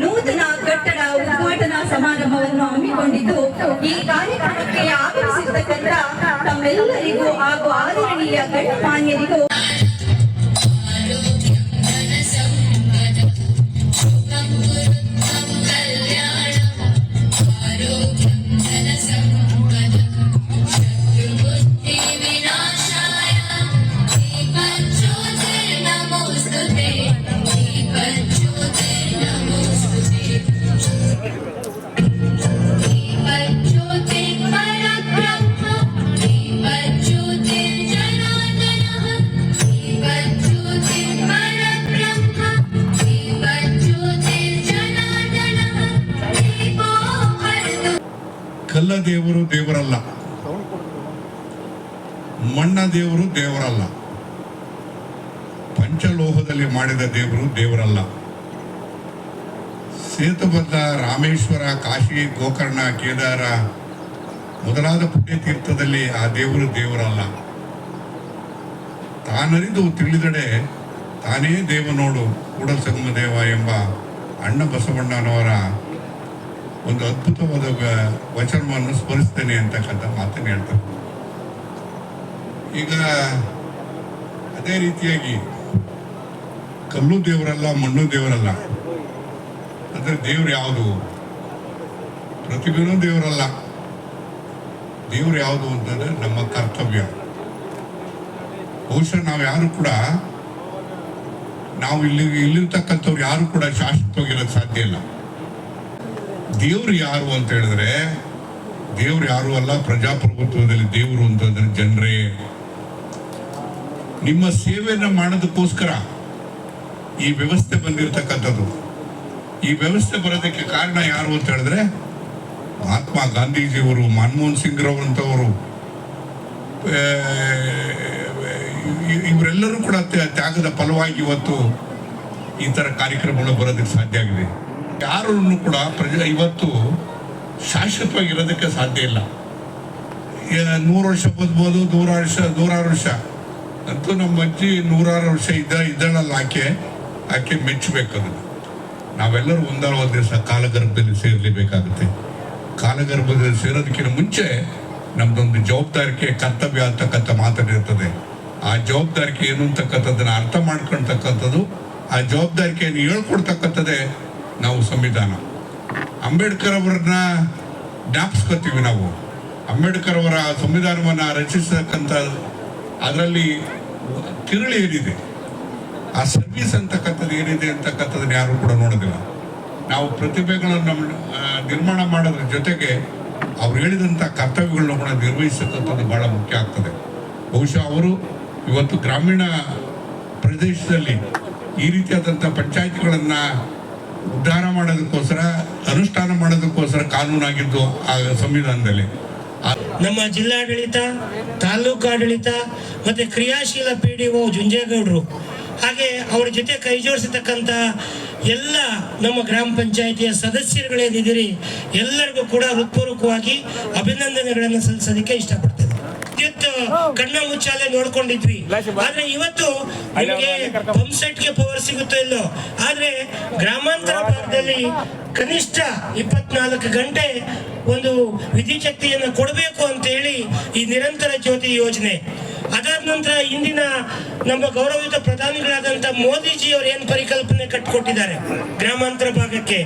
ನೂತನ ಕಟ್ಟಡ ಉದ್ಘಾಟನಾ ಸಮಾರಂಭವನ್ನು ಹಮ್ಮಿಕೊಂಡಿದ್ದು ಈ ಕಾರ್ಯಕ್ರಮಕ್ಕೆ ಆಗಮಿಸಿರ್ತಕ್ಕಂಥ ತಮ್ಮೆಲ್ಲರಿಗೂ ಹಾಗೂ ಆದರಣೀಯ ಗಣ್ಯಮಾನ್ಯರಿಗೂ ಕಲ್ಲ ದೇವರು ದೇವರಲ್ಲ. ಮಣ್ಣ ದೇವರು ದೇವರಲ್ಲ. ಪಂಚಲೋಹದಲ್ಲಿ ಮಾಡಿದ ದೇವರು ದೇವರಲ್ಲ. ಸೇತುಬದ್ಧ ರಾಮೇಶ್ವರ, ಕಾಶಿ, ಗೋಕರ್ಣ, ಕೇದಾರ ಮೊದಲಾದ ಪುಣ್ಯತೀರ್ಥದಲ್ಲಿ ಆ ದೇವರು ದೇವರಲ್ಲ. ತಾನರಿದು ತಿಳಿದಡೆ ತಾನೇ ದೇವನೋಡು ಕೂಡ ಸಂಗಮ ದೇವ ಎಂಬ ಅಣ್ಣ ಬಸವಣ್ಣನವರ ಒಂದು ಅದ್ಭುತವಾದ ವಚನವನ್ನು ಸ್ಮರಿಸ್ತೇನೆ ಅಂತಕ್ಕಂಥ ಮಾತನ್ನು ಹೇಳ್ತಾರೆ ಈಗ ಅದೇ ರೀತಿಯಾಗಿ ಕಲ್ಲು ದೇವರಲ್ಲ, ಮಣ್ಣು ದೇವರಲ್ಲ, ಅಂದ್ರೆ ದೇವ್ರು ಯಾವುದು? ಪ್ರತಿಭೆನೂ ದೇವರಲ್ಲ. ದೇವ್ರು ಯಾವುದು ಅಂತಂದ್ರೆ ನಮ್ಮ ಕರ್ತವ್ಯ. ಬಹುಶಃ ನಾವು ಯಾರು ಕೂಡ, ನಾವು ಇಲ್ಲಿ, ಇಲ್ಲಿರ್ತಕ್ಕಂಥವ್ರು ಯಾರು ಕೂಡ ಶಾಶ್ವತವಾಗಿರೋದು ಸಾಧ್ಯ ಇಲ್ಲ. ದೇವ್ರು ಯಾರು ಅಂತ ಹೇಳಿದ್ರೆ, ದೇವ್ರು ಯಾರು ಅಲ್ಲ, ಪ್ರಜಾಪ್ರಭುತ್ವದಲ್ಲಿ ದೇವರು ಅಂತಂದ್ರೆ ಜನರೇ. ನಿಮ್ಮ ಸೇವೆಯನ್ನ ಮಾಡೋದಕ್ಕೋಸ್ಕರ ಈ ವ್ಯವಸ್ಥೆ ಬಂದಿರತಕ್ಕಂಥದ್ದು. ಈ ವ್ಯವಸ್ಥೆ ಬರೋದಕ್ಕೆ ಕಾರಣ ಯಾರು ಅಂತ ಹೇಳಿದ್ರೆ, ಮಹಾತ್ಮ ಗಾಂಧೀಜಿಯವರು, ಮನಮೋಹನ್ ಸಿಂಗ್ ರವರಂತವರು ಇವರೆಲ್ಲರೂ ಕೂಡ ತ್ಯ- ತ್ಯಾಗದ ಫಲವಾಗಿ ಇವತ್ತು ಈ ಥರ ಕಾರ್ಯಕ್ರಮಗಳು ಬರೋದಕ್ಕೆ ಸಾಧ್ಯ ಆಗಿದೆ. ಯಾರನ್ನು ಕೂಡ ಪ್ರಜಾ ಇವತ್ತು ಶಾಶ್ವತವಾಗಿರೋದಕ್ಕೆ ಸಾಧ್ಯ ಇಲ್ಲ. ನೂರು ವರ್ಷ ಬದ್ಬೋದು ನೂರಾರು ವರ್ಷ ನೂರಾರು ವರ್ಷ ಅಂತೂ ನಮ್ಮ ಅಜ್ಜಿ ನೂರಾರು ವರ್ಷ ಇದ್ದ, ಇದ್ದಾಳಲ್ಲ ಆಕೆ ಆಕೆ ಅದನ್ನು. ನಾವೆಲ್ಲರೂ ಒಂದಲ್ಲ ಒಂದು ದಿವಸ ಕಾಲಗರ್ಭದಲ್ಲಿ ಸೇರಲೇಬೇಕಾಗುತ್ತೆ. ಕಾಲಗರ್ಭದಲ್ಲಿ ಸೇರೋದಕ್ಕಿಂತ ಮುಂಚೆ ನಮ್ದೊಂದು ಜವಾಬ್ದಾರಿಕೆ, ಕರ್ತವ್ಯ ಅಂತಕ್ಕಂಥ ಮಾತಾಡಿರ್ತದೆ ಆ ಜವಾಬ್ದಾರಿಕೆ ಏನು ಅಂತಕ್ಕಂಥದ್ದನ್ನ ಅರ್ಥ ಮಾಡ್ಕೊಳ್ತಕ್ಕಂಥದ್ದು, ಆ ಜವಾಬ್ದಾರಿಕೆಯನ್ನು ಹೇಳ್ಕೊಡ್ತಕ್ಕಂಥದ್ದೇ ನಾವು ಸಂವಿಧಾನ. ಅಂಬೇಡ್ಕರ್ ಅವರನ್ನ ಜ್ಞಾಪಿಸ್ಕೊತೀವಿ ನಾವು. ಅಂಬೇಡ್ಕರ್ ಅವರ ಸಂವಿಧಾನವನ್ನು ರಚಿಸತಕ್ಕಂಥ ಅದರಲ್ಲಿ ತಿರುಳು ಏನಿದೆ? ಆ ಸರ್ವಿಸ್ ಅಂತಕ್ಕಂಥದ್ದು ಏನಿದೆ ಅಂತಕ್ಕಂಥದ್ದನ್ನ ಯಾರು ಕೂಡ ನೋಡೋದಿಲ್ಲ. ನಾವು ಪ್ರತಿಭೆಗಳನ್ನು ನಿರ್ಮಾಣ ಮಾಡೋದ್ರ ಜೊತೆಗೆ ಅವ್ರು ಹೇಳಿದಂಥ ಕರ್ತವ್ಯಗಳನ್ನ ಕೂಡ ನಿರ್ವಹಿಸತಕ್ಕಂಥದ್ದು ಬಹಳ ಮುಖ್ಯ ಆಗ್ತದೆ. ಬಹುಶಃ ಅವರು ಇವತ್ತು ಗ್ರಾಮೀಣ ಪ್ರದೇಶದಲ್ಲಿ ಈ ರೀತಿಯಾದಂಥ ಪಂಚಾಯತ್ಗಳನ್ನ ಉದ್ಧಾರ ಮಾಡೋದಕ್ಕೋಸ್ಕರ, ಅನುಷ್ಠಾನ ಮಾಡೋದಕ್ಕೋಸ್ಕರ ಕಾನೂನಾಗಿದ್ದು ಆ ಸಂವಿಧಾನದಲ್ಲಿ. ನಮ್ಮ ಜಿಲ್ಲಾಡಳಿತ, ತಾಲೂಕು ಆಡಳಿತ, ಮತ್ತೆ ಕ್ರಿಯಾಶೀಲ ಪಿ ಡಿ ಒ ಜುಂಜೇಗೌಡರು, ಹಾಗೆ ಅವರ ಜೊತೆ ಕೈ ಜೋಡಿಸತಕ್ಕಂಥ ಎಲ್ಲ ನಮ್ಮ ಗ್ರಾಮ ಪಂಚಾಯಿತಿಯ ಸದಸ್ಯರುಗಳೇನಿದ್ದೀರಿ, ಎಲ್ಲರಿಗೂ ಕೂಡ ಹೃತ್ಪೂರ್ವಕವಾಗಿ ಅಭಿನಂದನೆಗಳನ್ನು ಸಲ್ಲಿಸೋದಕ್ಕೆ ಇಷ್ಟಪಡ್ತೇನೆ. ಕಣ್ಣ ಮುಚ್ಚಾಲೆ ನೋಡ್ಕೊಂಡಿದ್ವಿ. ಆದ್ರೆ ಇವತ್ತು ನಿಮಗೆ ಪಂಪ್ ಸೆಟ್ಗೆ ಪವರ್ ಸಿಗುತ್ತೋ ಇಲ್ಲೋ? ಆದ್ರೆ ಗ್ರಾಮಾಂತರ ಭಾಗದಲ್ಲಿ ಕನಿಷ್ಠ ಇಪ್ಪತ್ನಾಲ್ಕು ಗಂಟೆ ಒಂದು ವಿದ್ಯುಚ್ಛಕ್ತಿಯನ್ನು ಕೊಡಬೇಕು ಅಂತ ಹೇಳಿ ಈ ನಿರಂತರ ಜ್ಯೋತಿ ಯೋಜನೆ. ಅದಾದ ನಂತರ ಇಂದಿನ ನಮ್ಮ ಗೌರವಿತ ಪ್ರಧಾನಿಗಳಾದಂಥ ಮೋದಿಜಿ ಅವರು ಏನು ಪರಿಕಲ್ಪನೆ ಕಟ್ಕೊಟ್ಟಿದ್ದಾರೆ? ಗ್ರಾಮಾಂತರ ಭಾಗಕ್ಕೆ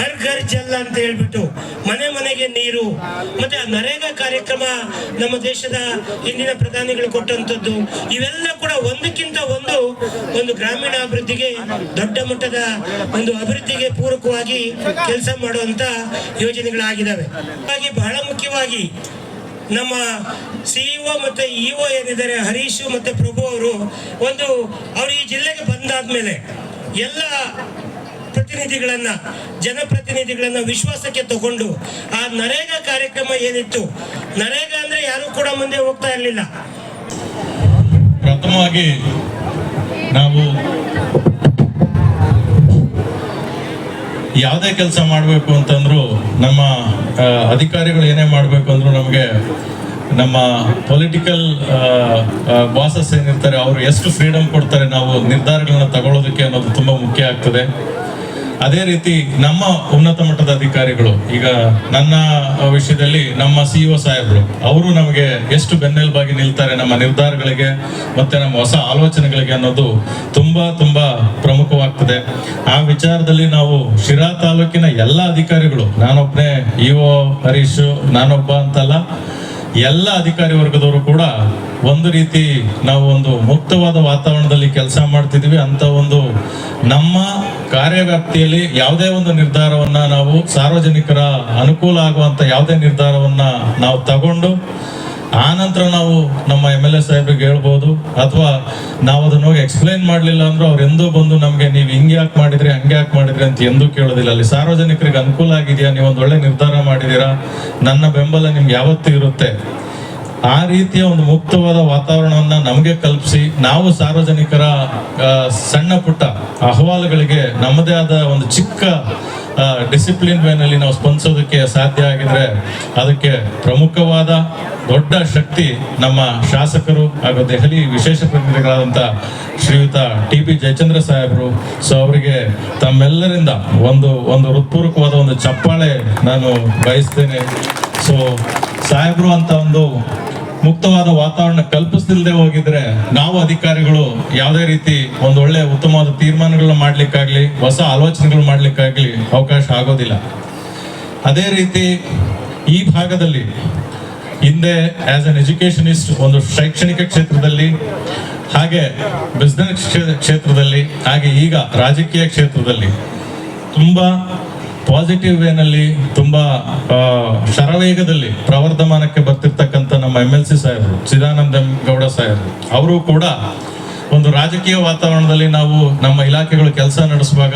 ಹರ್ ಘರ್ ಜಲ್ ಅಂತ ಹೇಳ್ಬಿಟ್ಟು ಮನೆ ಮನೆಗೆ ನೀರು, ಮತ್ತೆ ನರೇಗಾ ಕಾರ್ಯಕ್ರಮ ನಮ್ಮ ದೇಶದ ಇಂದಿನ ಪ್ರಧಾನಿಗಳು ಕೊಟ್ಟಂತದ್ದು ಇವೆಲ್ಲ ಕೂಡ ಒಂದಕ್ಕಿಂತ ಒಂದು ಒಂದು ಗ್ರಾಮೀಣ ಅಭಿವೃದ್ಧಿಗೆ ದೊಡ್ಡ ಮಟ್ಟದ ಒಂದು ಅಭಿವೃದ್ಧಿಗೆ ಪೂರಕವಾಗಿ ಕೆಲಸ ಮಾಡುವಂತ ಯೋಜನೆಗಳಾಗಿದ್ದಾವೆ. ಹಾಗಾಗಿ ಬಹಳ ಮುಖ್ಯವಾಗಿ ನಮ್ಮ ಸಿಇಒ ಮತ್ತೆ ಇಒ ಏನಿದ್ದಾರೆ, ಹರೀಶು ಮತ್ತೆ ಪ್ರಭು ಅವರು ಒಂದು ಅವರು ಈ ಜಿಲ್ಲೆಗೆ ಬಂದಾದ್ಮೇಲೆ ಎಲ್ಲ ಪ್ರತಿನಿಧಿಗಳನ್ನ, ಜನಪ್ರತಿನಿಧಿಗಳನ್ನ ವಿಶ್ವಾಸಕ್ಕೆ ತಗೊಂಡು ಆ ನರೇಗಾ ಕಾರ್ಯಕ್ರಮ ಏನಿತ್ತು, ನರೇಗಾ ಅಂದ್ರೆ ಯಾರು ಕೂಡ ಮುಂದೆ ಹೋಗ್ತಾ ಇರಲಿಲ್ಲ. ಪ್ರಥಮವಾಗಿ ನಾವು ಯಾವುದೇ ಕೆಲಸ ಮಾಡಬೇಕು ಅಂತಂದ್ರು ನಮ್ಮ ಅಧಿಕಾರಿಗಳು ಏನೇ ಮಾಡಬೇಕು ಅಂದ್ರು ನಮಗೆ ನಮ್ಮ ಪೊಲಿಟಿಕಲ್ ಬಾಸಸ್ ಏನಿರ್ತಾರೆ, ಅವರು ಎಷ್ಟು ಫ್ರೀಡಮ್ ಕೊಡ್ತಾರೆ ನಾವು ನಿರ್ಧಾರಗಳನ್ನ ತಗೊಳ್ಳೋದಕ್ಕೆ ಅನ್ನೋದು ತುಂಬಾ ಮುಖ್ಯ ಆಗ್ತದೆ. ಅದೇ ರೀತಿ ನಮ್ಮ ಉನ್ನತ ಮಟ್ಟದ ಅಧಿಕಾರಿಗಳು, ಈಗ ನನ್ನ ವಿಷಯದಲ್ಲಿ ನಮ್ಮ ಸಿಇಒ ಸಾಹೇಬರು, ಅವರು ನಮಗೆ ಎಷ್ಟು ಬೆನ್ನೆಲುಬಾಗಿ ನಿಲ್ತಾರೆ ನಮ್ಮ ನಿರ್ಧಾರಗಳಿಗೆ ಮತ್ತೆ ನಮ್ಮ ಹೊಸ ಆಲೋಚನೆಗಳಿಗೆ ಅನ್ನೋದು ತುಂಬಾ ತುಂಬಾ ಪ್ರಮುಖವಾಗ್ತದೆ. ಆ ವಿಚಾರದಲ್ಲಿ ನಾವು ಶಿರಾ ತಾಲೂಕಿನ ಎಲ್ಲ ಅಧಿಕಾರಿಗಳು ನಾನೊಬ್ಬನೇ ಇಒ ಹರೀಶ್, ನಾನೊಬ್ಬ ಅಂತಲ್ಲ ಎಲ್ಲ ಅಧಿಕಾರಿ ವರ್ಗದವರು ಕೂಡ ಒಂದು ರೀತಿ ನಾವು ಒಂದು ಮುಕ್ತವಾದ ವಾತಾವರಣದಲ್ಲಿ ಕೆಲಸ ಮಾಡ್ತಿದ್ವಿ. ಅಂತ ಒಂದು ನಮ್ಮ ಕಾರ್ಯವ್ಯಾಪ್ತಿಯಲ್ಲಿ ಯಾವುದೇ ಒಂದು ನಿರ್ಧಾರವನ್ನ ನಾವು ಸಾರ್ವಜನಿಕರ ಅನುಕೂಲ ಆಗುವಂತ ಯಾವುದೇ ನಿರ್ಧಾರವನ್ನ ನಾವು ತಗೊಂಡು ಆ ನಂತರ ನಾವು ನಮ್ಮ ಎಂ ಎಲ್ ಎ ಸಾಹೇಬ್ರಿಗೆ ಹೇಳ್ಬೋದು. ಅಥವಾ ನಾವು ಅದನ್ನ ಹೋಗಿ ಎಕ್ಸ್ಪ್ಲೈನ್ ಮಾಡಲಿಲ್ಲ ಅಂದ್ರೆ ಅವ್ರು ಎಂದೂ ಬಂದು ನಮಗೆ ನೀವು ಹಿಂಗೆ ಯಾಕೆ ಮಾಡಿದ್ರಿ, ಹಂಗೆ ಯಾಕೆ ಮಾಡಿದ್ರಿ ಅಂತ ಎಂದೂ ಕೇಳೋದಿಲ್ಲ. ಅಲ್ಲಿ ಸಾರ್ವಜನಿಕರಿಗೆ ಅನುಕೂಲ ಆಗಿದೆಯಾ? ನೀವು ಒಂದು ಒಳ್ಳೆ ನಿರ್ಧಾರ ಮಾಡಿದ್ದೀರಾ? ನನ್ನ ಬೆಂಬಲ ನಿಮ್ಗೆ ಯಾವತ್ತೂ ಇರುತ್ತೆ. ಆ ರೀತಿಯ ಒಂದು ಮುಕ್ತವಾದ ವಾತಾವರಣವನ್ನ ನಮಗೆ ಕಲ್ಪಿಸಿ ನಾವು ಸಾರ್ವಜನಿಕರ ಸಣ್ಣ ಪುಟ್ಟ ಅಹವಾಲುಗಳಿಗೆ ನಮ್ಮದೇ ಆದ ಒಂದು ಚಿಕ್ಕ ಡಿಸಿಪ್ಲಿನ್ ವೇನಲ್ಲಿ ನಾವು ಸ್ಪಂದಿಸೋದಕ್ಕೆ ಸಾಧ್ಯ ಆಗಿದ್ರೆ ಅದಕ್ಕೆ ಪ್ರಮುಖವಾದ ದೊಡ್ಡ ಶಕ್ತಿ ನಮ್ಮ ಶಾಸಕರು ಹಾಗೂ ದೆಹಲಿ ವಿಶೇಷ ಪ್ರತಿನಿಧಿಗಳಾದಂಥ ಶ್ರೀಯುತ ಟಿ ಪಿ ಜಯಚಂದ್ರ ಸಾಹೇಬರು. ಸೊ ಅವರಿಗೆ ತಮ್ಮೆಲ್ಲರಿಂದ ಒಂದು ಒಂದು ಹೃತ್ಪೂರ್ವಕವಾದ ಒಂದು ಚಪ್ಪಾಳೆ ನಾನು ಬಯಸ್ತೇನೆ. ಸೊ ಸಾಹೇಬರು ಅಂತ ಒಂದು ಮುಕ್ತವಾದ ವಾತಾವರಣ ಕಲ್ಪಿಸದಿಲ್ಲದೆ ಹೋಗಿದ್ರೆ ನಾವು ಅಧಿಕಾರಿಗಳು ಯಾವುದೇ ರೀತಿ ಒಂದು ಒಳ್ಳೆ ಉತ್ತಮವಾದ ತೀರ್ಮಾನಗಳನ್ನ ಮಾಡ್ಲಿಕ್ಕಾಗ್ಲಿ, ಹೊಸ ಆಲೋಚನೆಗಳು ಮಾಡ್ಲಿಕ್ಕಾಗ್ಲಿ ಅವಕಾಶ ಆಗೋದಿಲ್ಲ. ಅದೇ ರೀತಿ ಈ ಭಾಗದಲ್ಲಿ ಹಿಂದೆ ಆಸ್ ಅನ್ ಎಜುಕೇಶನಿಸ್ಟ್ ಒಂದು ಶೈಕ್ಷಣಿಕ ಕ್ಷೇತ್ರದಲ್ಲಿ, ಹಾಗೆ ಬಿಸ್ನೆಸ್ ಕ್ಷೇತ್ರದಲ್ಲಿ, ಹಾಗೆ ಈಗ ರಾಜಕೀಯ ಕ್ಷೇತ್ರದಲ್ಲಿ ತುಂಬಾ ಪಾಸಿಟಿವ್ ವೇನಲ್ಲಿ ತುಂಬಾ ಶರವೇಗದಲ್ಲಿ ಪ್ರವರ್ಧಮಾನಕ್ಕೆ ಬರ್ತಿರ್ತಕ್ಕಂಥ ನಮ್ಮ ಎಂ ಎಲ್ ಸಿ ಸಾಹೇಬರು, ಚಿದಾನಂದ ಗೌಡ ಸಾಹೇಬರು, ಅವರು ಕೂಡ ಒಂದು ರಾಜಕೀಯ ವಾತಾವರಣದಲ್ಲಿ ನಾವು ನಮ್ಮ ಇಲಾಖೆಗಳು ಕೆಲಸ ನಡೆಸುವಾಗ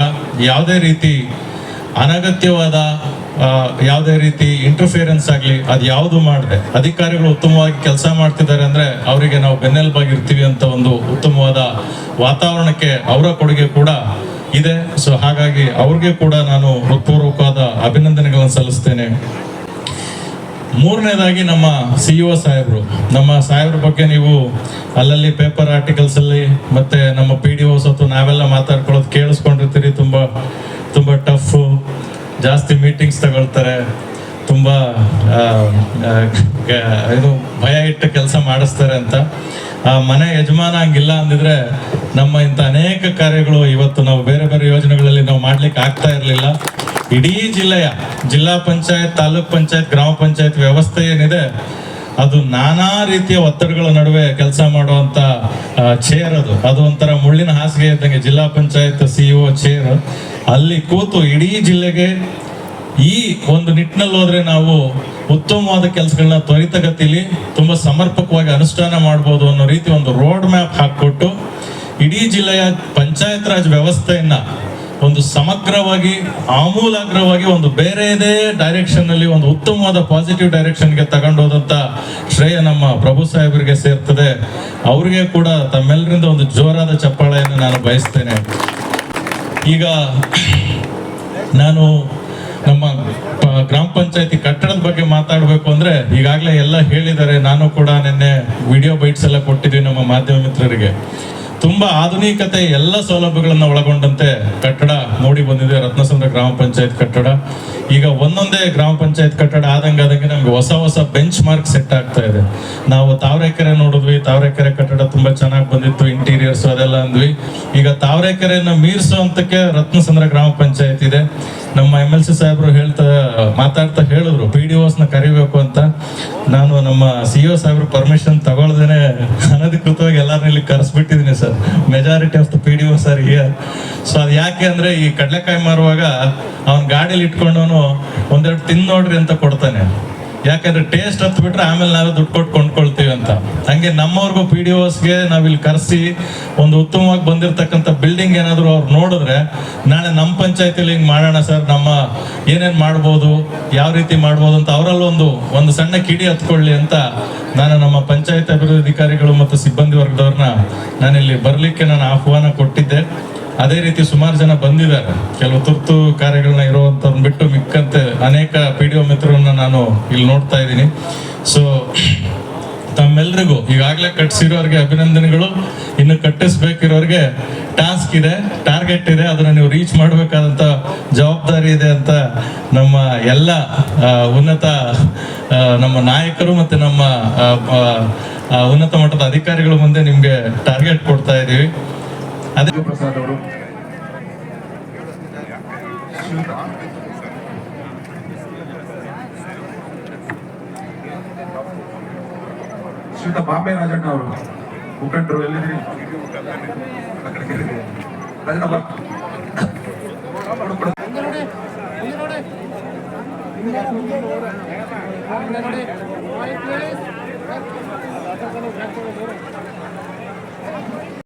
ಯಾವುದೇ ರೀತಿ ಅನಗತ್ಯವಾದ ಯಾವುದೇ ರೀತಿ ಇಂಟರ್ಫಿಯರೆನ್ಸ್ ಆಗಲಿ, ಅದು ಯಾವುದು ಮಾಡದೆ. ಅಧಿಕಾರಿಗಳು ಉತ್ತಮವಾಗಿ ಕೆಲಸ ಮಾಡ್ತಿದ್ದಾರೆ ಅಂದರೆ ಅವರಿಗೆ ನಾವು ಬೆನ್ನೆಲುಬಾಗಿರ್ತೀವಿ ಅಂತ ಒಂದು ಉತ್ತಮವಾದ ವಾತಾವರಣಕ್ಕೆ ಅವರ ಕೊಡುಗೆ ಕೂಡ ಇದೆ. ಸೊ ಹಾಗಾಗಿ ಅವ್ರಿಗೆ ಕೂಡ ನಾನು ಹೃತ್ಪೂರ್ವಕವಾದ ಅಭಿನಂದನೆಗಳನ್ನು ಸಲ್ಲಿಸ್ತೇನೆ. ಮೂರನೇದಾಗಿ ನಮ್ಮ ಸಿ ಒ ಸಾಹೇಬರು. ನಮ್ಮ ಸಾಹೇಬ್ರ ಬಗ್ಗೆ ನೀವು ಅಲ್ಲಲ್ಲಿ ಪೇಪರ್ ಆರ್ಟಿಕಲ್ಸ್ ಅಲ್ಲಿ ಮತ್ತೆ ನಮ್ಮ ಪಿ ಡಿ ಓಸ್ ಅಥವಾ ನಾವೆಲ್ಲ ಮಾತಾಡ್ಕೊಳ್ಳೋದು ಕೇಳಿಸ್ಕೊಂಡಿರ್ತೀರಿ. ತುಂಬ ತುಂಬ ಟಫ್, ಜಾಸ್ತಿ ಮೀಟಿಂಗ್ಸ್ ತಗೊಳ್ತಾರೆ. ತುಂಬ ಇದು ಭಯ ಇಟ್ಟು ಕೆಲಸ ಮಾಡಿಸ್ತಾರೆ ಅಂತ. ಆ ಮನೆ ಯಜಮಾನ ಹಂಗಿಲ್ಲ ಅಂದಿದ್ರೆ ನಮ್ಮ ಇಂಥ ಅನೇಕ ಕಾರ್ಯಗಳು ಇವತ್ತು ನಾವು ಬೇರೆ ಬೇರೆ ಯೋಜನೆಗಳಲ್ಲಿ ನಾವು ಮಾಡ್ಲಿಕ್ಕೆ ಆಗ್ತಾ ಇರಲಿಲ್ಲ. ಇಡೀ ಜಿಲ್ಲೆಯ, ಜಿಲ್ಲಾ ಪಂಚಾಯತ್, ತಾಲೂಕ್ ಪಂಚಾಯತ್, ಗ್ರಾಮ ಪಂಚಾಯತ್ ವ್ಯವಸ್ಥೆ ಏನಿದೆ, ಅದು ನಾನಾ ರೀತಿಯ ಒತ್ತಡಗಳ ನಡುವೆ ಕೆಲಸ ಮಾಡುವಂತ ಚೇರ್ ಅದು. ಅದು ಒಂಥರ ಮುಳ್ಳಿನ ಹಾಸಿಗೆ ಇದ್ದಂಗೆ ಜಿಲ್ಲಾ ಪಂಚಾಯತ್ ಸಿಇಒ ಚೇರ್ ಅಲ್ಲಿ ಕೂತು ಇಡೀ ಜಿಲ್ಲೆಗೆ ಈ ಒಂದು ನಿಟ್ಟಿನಲ್ಲಿ ಹೋದ್ರೆ ನಾವು ಉತ್ತಮವಾದ ಕೆಲಸಗಳನ್ನ ತ್ವರಿತಗತಿಲಿ ತುಂಬಾ ಸಮರ್ಪಕವಾಗಿ ಅನುಷ್ಠಾನ ಮಾಡ್ಬೋದು ಅನ್ನೋ ರೀತಿ ಒಂದು ರೋಡ್ ಮ್ಯಾಪ್ ಹಾಕ್ಕೊಟ್ಟು ಇಡೀ ಜಿಲ್ಲೆಯ ಪಂಚಾಯತ್ ರಾಜ್ ವ್ಯವಸ್ಥೆಯನ್ನ ಒಂದು ಸಮಗ್ರವಾಗಿ, ಆಮೂಲಾಗ್ರವಾಗಿ, ಒಂದು ಬೇರೆದೇ ಡೈರೆಕ್ಷನ್ನಲ್ಲಿ ಒಂದು ಉತ್ತಮವಾದ ಪಾಸಿಟಿವ್ ಡೈರೆಕ್ಷನ್ಗೆ ತಗೊಂಡೋದಂತ ಶ್ರೇಯ ನಮ್ಮ ಪ್ರಭು ಸಾಹೇಬರಿಗೆ ಸೇರ್ತದೆ. ಅವ್ರಿಗೆ ಕೂಡ ತಮ್ಮೆಲ್ಲರಿಂದ ಒಂದು ಜೋರಾದ ಚಪ್ಪಾಳೆಯನ್ನು ನಾನು ಬಯಸ್ತೇನೆ. ಈಗ ನಾನು ನಮ್ಮ ಗ್ರಾಮ ಪಂಚಾಯತಿ ಕಟ್ಟಡದ ಬಗ್ಗೆ ಮಾತಾಡಬೇಕು ಅಂದ್ರೆ ಈಗಾಗಲೇ ಎಲ್ಲ ಹೇಳಿದ್ದಾರೆ. ನಾನು ಕೂಡ ನಿನ್ನೆ ವಿಡಿಯೋ ಬೈಟ್ಸ್ ಎಲ್ಲ ಕೊಟ್ಟಿದ್ವಿ ನಮ್ಮ ಮಾಧ್ಯಮ ಮಿತ್ರರಿಗೆ. ತುಂಬಾ ಆಧುನಿಕತೆ, ಎಲ್ಲ ಸೌಲಭ್ಯಗಳನ್ನ ಒಳಗೊಂಡಂತೆ ಕಟ್ಟಡ ಮೂಡಿ ಬಂದಿದೆ. ರತ್ನಸಂದ್ರ ಗ್ರಾಮ ಪಂಚಾಯತ್ ಕಟ್ಟಡ. ಈಗ ಒಂದೊಂದೇ ಗ್ರಾಮ ಪಂಚಾಯತ್ ಕಟ್ಟಡ ಆದಂಗೆ ಆದಂಗೆ ನಮ್ಗೆ ಹೊಸ ಹೊಸ ಬೆಂಚ್ ಮಾರ್ಕ್ ಸೆಟ್ ಆಗ್ತಾ ಇದೆ. ನಾವು ತಾವರೆಕೆರೆ ನೋಡಿದ್ವಿ. ತಾವರೆಕೆರೆ ಕಟ್ಟಡ ತುಂಬಾ ಚೆನ್ನಾಗಿ ಬಂದಿತ್ತು. ಇಂಟೀರಿಯರ್ಸ್ ಅದೆಲ್ಲ ಅಂದ್ವಿ. ಈಗ ತಾವರೆಕೆರೆಯನ್ನು ಮೀರಿಸುವಂತಕ್ಕೆ ರತ್ನಸಂದ್ರ ಗ್ರಾಮ ಪಂಚಾಯತ್ ಇದೆ ನಮ್ಮ ಎಂ ಎಲ್ ಸಿ ಸಾಹೇಬರು ಹೇಳ್ತಾ, ಮಾತಾಡ್ತಾ ಹೇಳಿದ್ರು ಪಿ ಡಿ ಓಸ್ನ ಕರಿಬೇಕು ಅಂತ. ನಾನು ನಮ್ಮ ಸಿ ಒ ಸಾಹೇಬ್ರು ಪರ್ಮಿಷನ್ ತಗೊಳ್ದೇನೆ ಅನಧಿಕೃತವಾಗಿ ಎಲ್ಲರನ್ನ ಇಲ್ಲಿ ಕರೆಸ್ಬಿಟ್ಟಿದ್ದೀನಿ sir. Majority of the P D O sir here so ಅದು ಯಾಕೆ ಅಂದ್ರೆ, ಈ ಕಡಲೆಕಾಯಿ ಮಾರುವಾಗ ಅವ್ನ ಗಾಡಿಯಲ್ಲಿ ಇಟ್ಕೊಂಡವನು ಒಂದೆರಡು ತಿನ್ ನೋಡ್ರಿ ಅಂತ ಕೊಡ್ತಾನೆ. ಯಾಕಂದ್ರೆ ಟೇಸ್ಟ್ ಹತ್ತು ಬಿಟ್ರೆ ಆಮೇಲೆ ನಾವೇ ದುಡ್ಡು ಕೊಟ್ಟು ಕೊಂಡ್ಕೊಳ್ತೀವಿ ಅಂತ. ಹಂಗೆ ನಮ್ಮವ್ರಿಗೂ ಪಿ ಡಿ ಒಸ್ಗೆ ನಾವಿಲ್ಲಿ ಕರೆಸಿ ಒಂದು ಉತ್ತಮವಾಗಿ ಬಂದಿರತಕ್ಕಂಥ ಬಿಲ್ಡಿಂಗ್ ಏನಾದರೂ ಅವ್ರು ನೋಡಿದ್ರೆ, ನಾಳೆ ನಮ್ಮ ಪಂಚಾಯತಿಲಿ ಹಿಂಗೆ ಮಾಡೋಣ ಸರ್, ನಮ್ಮ ಏನೇನು ಮಾಡ್ಬೋದು, ಯಾವ ರೀತಿ ಮಾಡ್ಬೋದು ಅಂತ ಅವರಲ್ಲೊಂದು ಒಂದು ಒಂದು ಸಣ್ಣ ಕಿಡಿ ಹತ್ಕೊಳ್ಳಿ ಅಂತ ನಾನು ನಮ್ಮ ಪಂಚಾಯತ್ ಅಭಿವೃದ್ಧಿ ಅಧಿಕಾರಿಗಳು ಮತ್ತು ಸಿಬ್ಬಂದಿ ವರ್ಗದವ್ರನ್ನ ನಾನಿಲ್ಲಿ ಬರಲಿಕ್ಕೆ ನಾನು ಆಹ್ವಾನ ಕೊಟ್ಟಿದ್ದೆ. ಅದೇ ರೀತಿ ಸುಮಾರು ಜನ ಬಂದಿದ್ದಾರೆ. ಕೆಲವು ತುರ್ತು ಕಾರ್ಯಗಳನ್ನ ಇರುವಂತವ್ರನ್ನ ಬಿಟ್ಟು ಮಿಕ್ಕಂತೆ ಅನೇಕ ಪಿ ಡಿ ಒ ಮಿತ್ರರನ್ನ ನಾನು ಇಲ್ಲಿ ನೋಡ್ತಾ ಇದ್ದೀನಿ. ಸೊ ತಮ್ಮೆಲ್ರಿಗೂ ಈಗಾಗಲೇ ಕಟ್ಟಿಸಿರೋರಿಗೆ ಅಭಿನಂದನೆಗಳು. ಇನ್ನು ಕಟ್ಟಿಸ್ಬೇಕಿರೋರಿಗೆ ಟಾಸ್ಕ್ ಇದೆ, ಟಾರ್ಗೆಟ್ ಇದೆ, ಅದನ್ನ ನೀವು ರೀಚ್ ಮಾಡಬೇಕಾದಂತ ಜವಾಬ್ದಾರಿ ಇದೆ ಅಂತ ನಮ್ಮ ಎಲ್ಲ ಉನ್ನತ ನಮ್ಮ ನಾಯಕರು ಮತ್ತೆ ನಮ್ಮ ಉನ್ನತ ಮಟ್ಟದ ಅಧಿಕಾರಿಗಳ ಮುಂದೆ ನಿಮಗೆ ಟಾರ್ಗೆಟ್ ಕೊಡ್ತಾ ಇದ್ದೀವಿ. ಅದೇ ಪ್ರಸಾದ್ ಅವರು ಶ್ರೀಯುತ ಬಾಂಬೆ ರಾಜಣ್ಣ ಅವರು ಮುಖಂಡರು ಎಲ್ಲಿದ್ದೀರಿ ಆ ಕಡೆ ಕೇಳಿದ್ದೀರಿ. ರಾಜಣ್ಣ ಬಾ. ಕೊಡು, ಕೊಡು. Please.